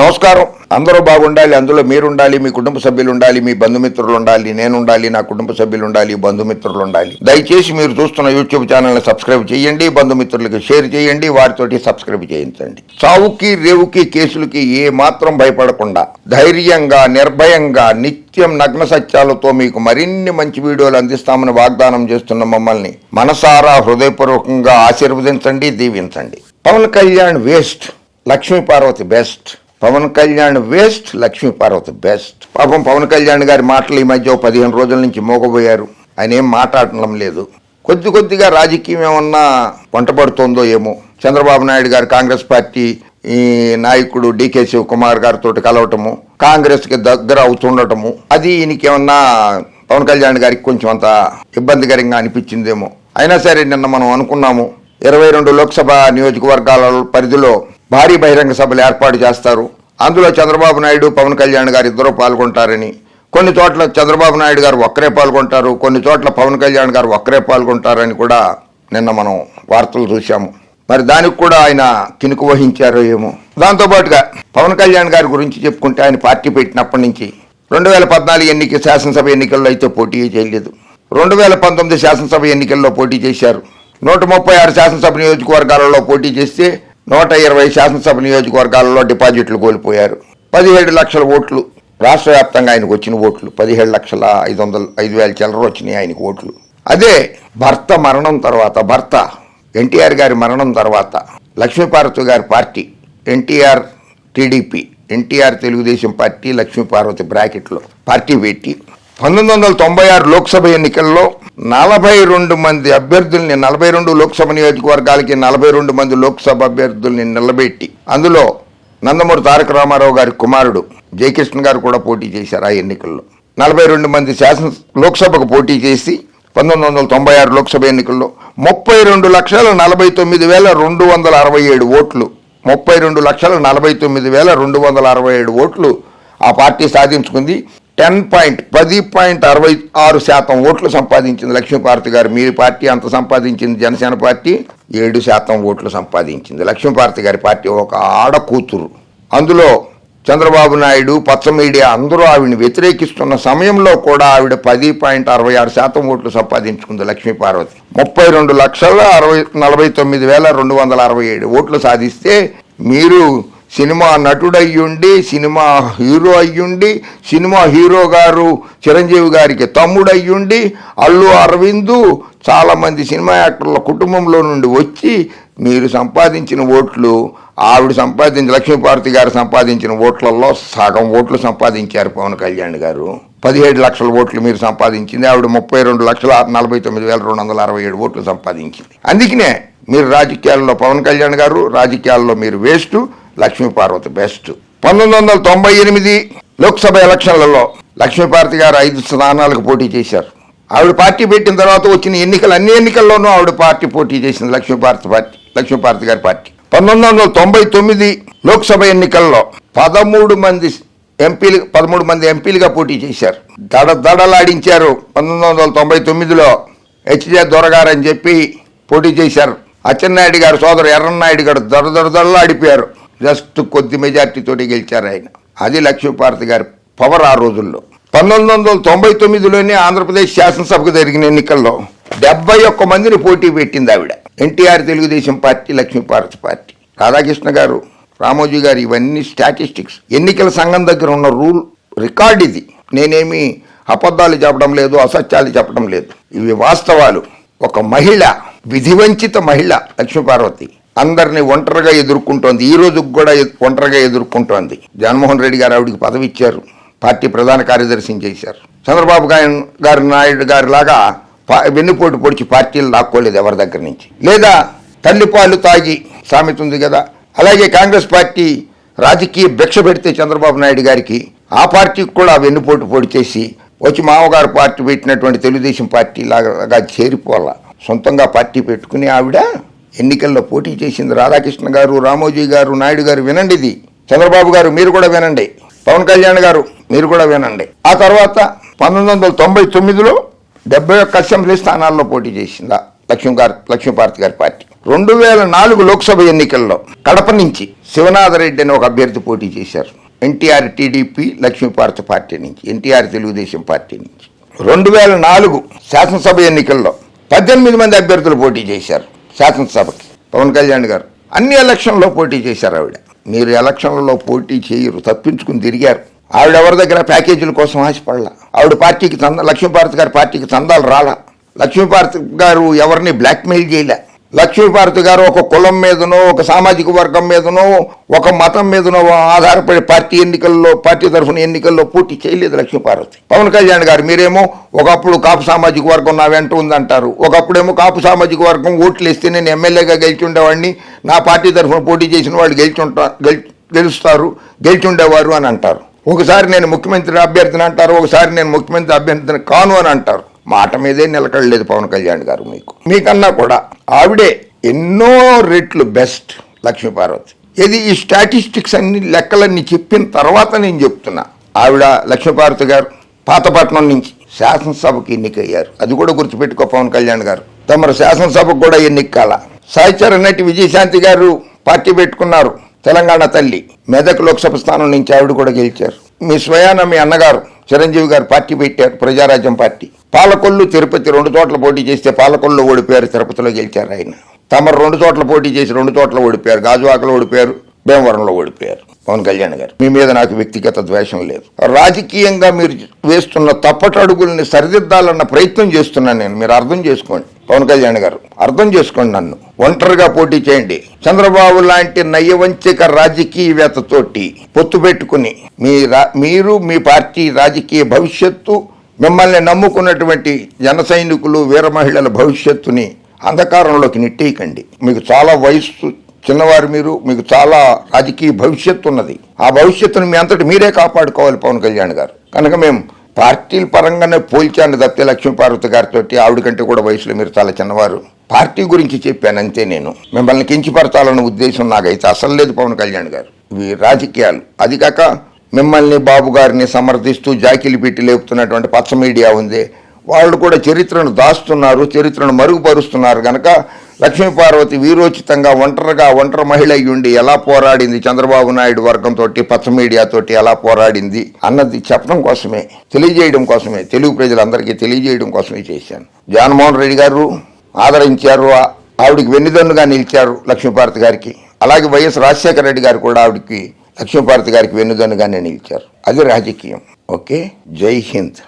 నమస్కారం. అందరూ బాగుండాలి అందులో మీరు ఉండాలి మీ కుటుంబ సభ్యులు ఉండాలి మీ బంధుమిత్రులు ఉండాలి నేను ఉండాలి నా కుటుంబ సభ్యులు ఉండాలి బంధుమిత్రులు ఉండాలి దయచేసి మీరు చూస్తున్న యూట్యూబ్ ఛానల్ని సబ్స్క్రైబ్ చేయండి బంధుమిత్రులకు షేర్ చేయండి వారితోటి సబ్స్క్రైబ్ చేయించండి. చావుకి రేవుకి కేసులకి ఏ మాత్రం భయపడకుండా ధైర్యంగా నిర్భయంగా నిత్యం నగ్న సత్యాలతో మీకు మరిన్ని మంచి వీడియోలు అందిస్తామని వాగ్దానం చేస్తున్న మమ్మల్ని మనసారా హృదయపూర్వకంగా ఆశీర్వదించండి దీవించండి. Pawan Kalyan waste Lakshmi Parvathi best. Pawan Kalyan waste Lakshmi Parvathi best పాపం పవన్ కళ్యాణ్ గారి మాటలు ఈ మధ్య పదిహేను రోజుల నుంచి మోగబోయారు. ఆయన ఏం మాట్లాడటం లేదు. కొద్ది కొద్దిగా రాజకీయం ఏమన్నా వంటపడుతోందో ఏమో. చంద్రబాబు నాయుడు గారు కాంగ్రెస్ పార్టీ ఈ నాయకుడు డికే శివకుమార్ గారితో కలవటము కాంగ్రెస్కి దగ్గర అవుతుండటము అది ఈయనకేమన్నా పవన్ కళ్యాణ్ గారికి కొంచెం అంత ఇబ్బందికరంగా అనిపించిందేమో. అయినా సరే నిన్న మనం అనుకున్నాము ఇరవై రెండు లోక్సభ నియోజకవర్గాల పరిధిలో భారీ బహిరంగ సభలు ఏర్పాటు చేస్తారు. అందులో చంద్రబాబు నాయుడు పవన్ కళ్యాణ్ గారు ఇద్దరు పాల్గొంటారని కొన్ని చోట్ల చంద్రబాబు నాయుడు గారు ఒక్కరే పాల్గొంటారు కొన్ని చోట్ల పవన్ కళ్యాణ్ గారు ఒక్కరే పాల్గొంటారని కూడా నిన్న మనం వార్తలు చూశాము. మరి దానికి కూడా ఆయన కినుకు వహించారో ఏమో. దాంతోపాటుగా పవన్ కళ్యాణ్ గారి గురించి చెప్పుకుంటే ఆయన పార్టీ పెట్టినప్పటి నుంచి రెండు వేల పద్నాలుగు ఎన్నిక శాసనసభ ఎన్నికల్లో అయితే పోటీ చేయలేదు. రెండు వేల పంతొమ్మిది శాసనసభ ఎన్నికల్లో పోటీ చేశారు. నూట ముప్పై ఆరు శాసనసభ నియోజకవర్గాలలో పోటీ చేస్తే నూట ఇరవై శాసనసభ నియోజకవర్గాల్లో డిపాజిట్లు కోల్పోయారు. పదిహేడు లక్షల ఓట్లు. రాష్ట్ర వ్యాప్తంగా ఆయనకు వచ్చిన ఓట్లు పదిహేడు లక్షల ఐదు వందల ఐదు వేల చిల్లర వచ్చినాయి ఆయనకు ఓట్లు. అదే భర్త మరణం తర్వాత భర్త ఎన్టీఆర్ గారి మరణం తర్వాత లక్ష్మీపార్వతి గారి party NTR TDP NTR Telugu Desam party Lakshmi Parvathi బ్రాకెట్లో పార్టీ పెట్టి పంతొమ్మిది వందల తొంభై ఆరు లోక్సభ ఎన్నికల్లో నలభై రెండు మంది అభ్యర్థుల్ని నలభై రెండు లోక్సభ నియోజకవర్గాలకి నలభై రెండు మంది లోక్సభ అభ్యర్థుల్ని నిలబెట్టి అందులో నందమూరి తారక రామారావు గారి కుమారుడు జయకృష్ణ గారు కూడా పోటీ చేశారు ఆ ఎన్నికల్లో. నలభై రెండు మంది శాసన లోక్సభకు పోటీ చేసి పంతొమ్మిది వందల తొంభై ఆరు లోక్సభ ఎన్నికల్లో ముప్పై రెండు లక్షల నలభై తొమ్మిది వేల రెండు వందల అరవై ఏడు ఓట్లు ముప్పై రెండు లక్షల నలభై తొమ్మిది వేల రెండు వందల అరవై ఏడు ఓట్లు ఆ పార్టీ సాధించుకుంది. టెన్ పాయింట్ పది పాయింట్ అరవై ఆరు శాతం ఓట్లు సంపాదించింది లక్ష్మీపార్తి గారు. మీ పార్టీ అంత సంపాదించింది జనసేన పార్టీ ఏడు శాతం ఓట్లు సంపాదించింది లక్ష్మీపార్తి గారి పార్టీ ఒక ఆడ కూతురు. అందులో చంద్రబాబు నాయుడు పచ్చ మీడియా అందరూ ఆవిడని వ్యతిరేకిస్తున్న సమయంలో కూడా ఆవిడ పది పాయింట్ అరవై ఆరు శాతం ఓట్లు సంపాదించుకుంది లక్ష్మీపార్వతి. ముప్పై రెండు లక్షల అరవై నలభై తొమ్మిది వేల రెండు వందల అరవై ఏడు ఓట్లు సాధిస్తే మీరు సినిమా నటుడయ్యుండి సినిమా హీరో అయ్యుండి సినిమా హీరో గారు చిరంజీవి గారికి తమ్ముడయ్యుండి అల్లు అరవిందు చాలామంది సినిమా యాక్టర్ల కుటుంబంలో నుండి వచ్చి మీరు సంపాదించిన ఓట్లు ఆవిడ సంపాదించిన లక్ష్మీపార్వతి గారు సంపాదించిన ఓట్లలో సగం ఓట్లు సంపాదించారు పవన్ కళ్యాణ్ గారు. పదిహేడు లక్షల ఓట్లు మీరు సంపాదించింది ఆవిడ ముప్పై రెండు లక్షల నలభై తొమ్మిది వేల రెండు వందల అరవై ఏడు ఓట్లు సంపాదించింది. అందుకనే మీరు రాజకీయాల్లో పవన్ కళ్యాణ్ గారు రాజకీయాల్లో మీరు వేస్ట్ లక్ష్మీపార్వతి బెస్ట్. పంతొమ్మిది వందల తొంభై ఎనిమిది లోక్సభ ఎలక్షన్లలో లక్ష్మీపార్వతి గారు ఐదు స్థానాలకు పోటీ చేశారు. ఆవిడ పార్టీ పెట్టిన తర్వాత వచ్చిన ఎన్నికలు అన్ని ఎన్నికల్లోనూ ఆవిడ పార్టీ పోటీ చేసింది లక్ష్మీపార్వతి పార్టీ లక్ష్మీపార్వతి గారి పార్టీ. పంతొమ్మిది వందల తొంభై తొమ్మిది లోక్సభ ఎన్నికల్లో పదమూడు మంది ఎంపీలు పదమూడు మంది ఎంపీలుగా పోటీ చేశారు. దడ దడలాడించారు పంతొమ్మిది వందల తొంభై తొమ్మిదిలో హెచ్జే దొరగారు అని చెప్పి పోటీ చేశారు. అచ్చెన్నాయుడు గారు సోదరు ఎర్రన్నాయుడు గారు దొర దొర ఆడిపోయారు జస్ట్ కొద్ది మెజార్టీతోటి గెలిచారు ఆయన. అది లక్ష్మీపార్వతి గారి పవర్ ఆ రోజుల్లో. పంతొమ్మిది వందల తొంభై తొమ్మిదిలోనే ఆంధ్రప్రదేశ్ శాసనసభకు జరిగిన ఎన్నికల్లో డెబ్బై ఒక్క మందిని పోటీ పెట్టింది ఆవిడ. NTR Telugu Desam party Lakshmi Parvathi party. Radhakrishna గారు రామోజీ గారు ఇవన్నీ స్టాటిస్టిక్స్. ఎన్నికల సంఘం దగ్గర ఉన్న రూల్ రికార్డ్ ఇది. నేనేమి అబద్ధాలు చెప్పడం లేదు అసత్యాలు చెప్పడం లేదు. ఇవి వాస్తవాలు. ఒక మహిళ విధివంచిత మహిళ లక్ష్మీపార్వతి. అందరినీ ఒంటరిగా ఎదుర్కొంటోంది. ఈ రోజుకు కూడా ఒంటరిగా ఎదుర్కొంటోంది. జగన్మోహన్ రెడ్డి గారు ఆవిడికి పదవి ఇచ్చారు. పార్టీ ప్రధాన కార్యదర్శిని చేశారు. చంద్రబాబు గారి- గారి నాయుడు గారి లాగా పా- వెన్నుపోటు పొడిచి పార్టీలు లాక్కోలేదు ఎవరి దగ్గర నుంచి. లేదా తల్లిపాలు తాగి సామెత ఉంది కదా. అలాగే కాంగ్రెస్ పార్టీ రాజకీయ భిక్ష పెడితే చంద్రబాబు నాయుడు గారికి ఆ పార్టీకి కూడా వెన్నుపోటు పొడి చేసి వచ్చి మామగారు పార్టీ పెట్టినటువంటి తెలుగుదేశం పార్టీ లాగా చేరిపోవాల. సొంతంగా పార్టీ పెట్టుకుని ఆవిడ ఎన్నికల్లో పోటీ చేసింది రాధాకృష్ణ గారు రామోజీ గారు నాయుడు గారు వినండి ఇది. చంద్రబాబు గారు మీరు కూడా వినండి. పవన్ కళ్యాణ్ గారు మీరు కూడా వినండి. ఆ తర్వాత పంతొమ్మిది వందల తొంభై తొమ్మిదిలో డెబ్బై ఒక్క అసెంబ్లీ స్థానాల్లో పోటీ చేసింది లక్ష్మీ గారు లక్ష్మీపార్తి గారి పార్టీ. రెండు వేల నాలుగు లోక్సభ ఎన్నికల్లో కడప నుంచి శివనాథరెడ్డి అని ఒక అభ్యర్థి పోటీ చేశారు. ఎన్టీఆర్ టీడీపీ లక్ష్మీపార్త పార్టీ నుంచి ఎన్టీఆర్ తెలుగుదేశం పార్టీ నుంచి. రెండు వేల నాలుగు శాసనసభ ఎన్నికల్లో పద్దెనిమిది మంది అభ్యర్థులు పోటీ చేశారు. శాసనసభకి. పవన్ కళ్యాణ్ గారు. అన్ని ఎలక్షన్లో పోటీ చేశారు ఆవిడ. మీరు ఎలక్షన్లలో పోటీ చేయరు తప్పించుకుని తిరిగారు. ఆవిడ ఎవరి దగ్గర ప్యాకేజీల కోసం ఆశపడలా? ఆవిడ పార్టీకి చంద లక్ష్మీభారత్ గారి పార్టీకి చందాలు రాలా? లక్ష్మీభారత్ గారు ఎవరిని బ్లాక్మెయిల్ చేయలే? లక్ష్మీపార్తి గారు ఒక కులం మీదనో ఒక సామాజిక వర్గం మీదనో ఒక మతం మీదనో ఆధారపడి పార్టీ ఎన్నికల్లో పార్టీ తరఫున ఎన్నికల్లో పోటీ చేయలేదు లక్ష్మీపార్వతి పవన్ కళ్యాణ్ గారు మీరేమో ఒకప్పుడు కాపు సామాజిక వర్గం నా వెంట ఉందంటారు. ఒకప్పుడేమో కాపు సామాజిక వర్గం ఓట్లు వేస్తే నేను ఎమ్మెల్యేగా గెలిచి ఉండేవాడిని నా పార్టీ తరఫున పోటీ చేసిన వాళ్ళు గెలిచుంటా గెల్ గెలుస్తారు గెలిచి ఉండేవారు అని అంటారు. ఒకసారి నేను ముఖ్యమంత్రి అభ్యర్థిని అంటారు ఒకసారి నేను ముఖ్యమంత్రి అభ్యర్థిని కాను అని అంటారు. మాట మీదే నిలకడలేదు పవన్ కళ్యాణ్ గారు మీకు. మీకన్నా కూడా ఆవిడే ఎన్నో రెట్లు బెస్ట్ లక్ష్మీపార్వతి. ఇది ఈ స్టాటిస్టిక్స్ అన్ని లెక్కలన్నీ చెప్పిన తర్వాత నేను చెప్తున్నా. ఆవిడ లక్ష్మీపార్వతి గారు పాతపట్నం నుంచి శాసనసభకి ఎన్నికయ్యారు. అది కూడా గుర్తుపెట్టుకో పవన్ కళ్యాణ్ గారు. తమరు శాసనసభకు కూడా ఎన్నికాల. సాహిత్య నటి విజయశాంతి గారు పార్టీ పెట్టుకున్నారు తెలంగాణ తల్లి. మెదక్ లోక్సభ స్థానం నుంచి ఆవిడ కూడా గెలిచారు. మీ స్వయాన మీ అన్నగారు చిరంజీవి గారు పార్టీ పెట్టారు ప్రజారాజ్యం పార్టీ. పాలకొల్లు తిరుపతి రెండు చోట్ల పోటీ చేస్తే పాలకొల్లు ఓడిపోయారు తిరుపతిలో గెలిచారు ఆయన. తమరు రెండు చోట్ల పోటీ చేసి రెండు చోట్ల ఓడిపోయారు. గాజువాకలో ఓడిపోయారు భీమవరంలో ఓడిపోయారు. పవన్ కళ్యాణ్ గారు. మీ మీద నాకు వ్యక్తిగత ద్వేషం లేదు. రాజకీయంగా మీరు వేస్తున్న తప్పటడుగుల్ని సరిదిద్దాలన్న ప్రయత్నం చేస్తున్నాను నేను. మీరు అర్థం చేసుకోండి. పవన్ కళ్యాణ్ గారు అర్థం చేసుకోండి నన్ను. ఒంటరిగా పోటీ చేయండి. చంద్రబాబు లాంటి నయవంచిక రాజకీయవేత్తతోటి పొత్తు పెట్టుకుని మీ రా- మీరు మీ పార్టీ రాజకీయ భవిష్యత్తు మిమ్మల్ని నమ్ముకున్నటువంటి జన సైనికులు వీర మహిళల భవిష్యత్తుని అంధకారంలోకి నెట్టేయకండి. మీకు చాలా వయస్సు చిన్నవారు మీరు మీకు చాలా రాజకీయ భవిష్యత్తు ఉన్నది. ఆ భవిష్యత్తును మీ అంతటి మీరే కాపాడుకోవాలి పవన్ కళ్యాణ్ గారు. కనుక మేము పార్టీల పరంగానే పోల్చాను తప్పితే లక్ష్మీపార్వతి గారితో ఆవిడ కంటే కూడా వయసులో మీరు చాలా చిన్నవారు. పార్టీ గురించి చెప్పాను అంతే నేను. మిమ్మల్ని కించిపరచాలన్న ఉద్దేశం నాకైతే అసలు లేదు పవన్ కళ్యాణ్ గారు. ఇవి రాజకీయాలు. అది కాక మిమ్మల్ని బాబు గారిని సమర్థిస్తూ జాకిలి పెట్టి లేపుతున్నటువంటి పచ్చ మీడియా ఉంది. వాళ్ళు కూడా చరిత్రను దాస్తున్నారు చరిత్రను మరుగుపరుస్తున్నారు. కనుక లక్ష్మీపార్వతి వీరోచితంగా ఒంటరిగా ఒంటరి మహిళ అయ్యుండి ఎలా పోరాడింది? చంద్రబాబు నాయుడు వర్గంతో పచ్చ మీడియాతోటి ఎలా పోరాడింది? అన్నది చెప్పడం కోసమే తెలియజేయడం కోసమే తెలుగు ప్రజలందరికీ తెలియజేయడం కోసమే చేశాను. జగన్మోహన్ రెడ్డి గారు ఆదరించారు ఆవిడికి వెన్నుదన్నుగా నిలిచారు లక్ష్మీపార్వతి గారికి. అలాగే వైఎస్ రాజశేఖర రెడ్డి గారు కూడా ఆవిడకి లక్ష్మీపార్వతి గారికి వెన్నుదన్నుగానే నిలిచారు అది రాజకీయం ఓకే జై హింద్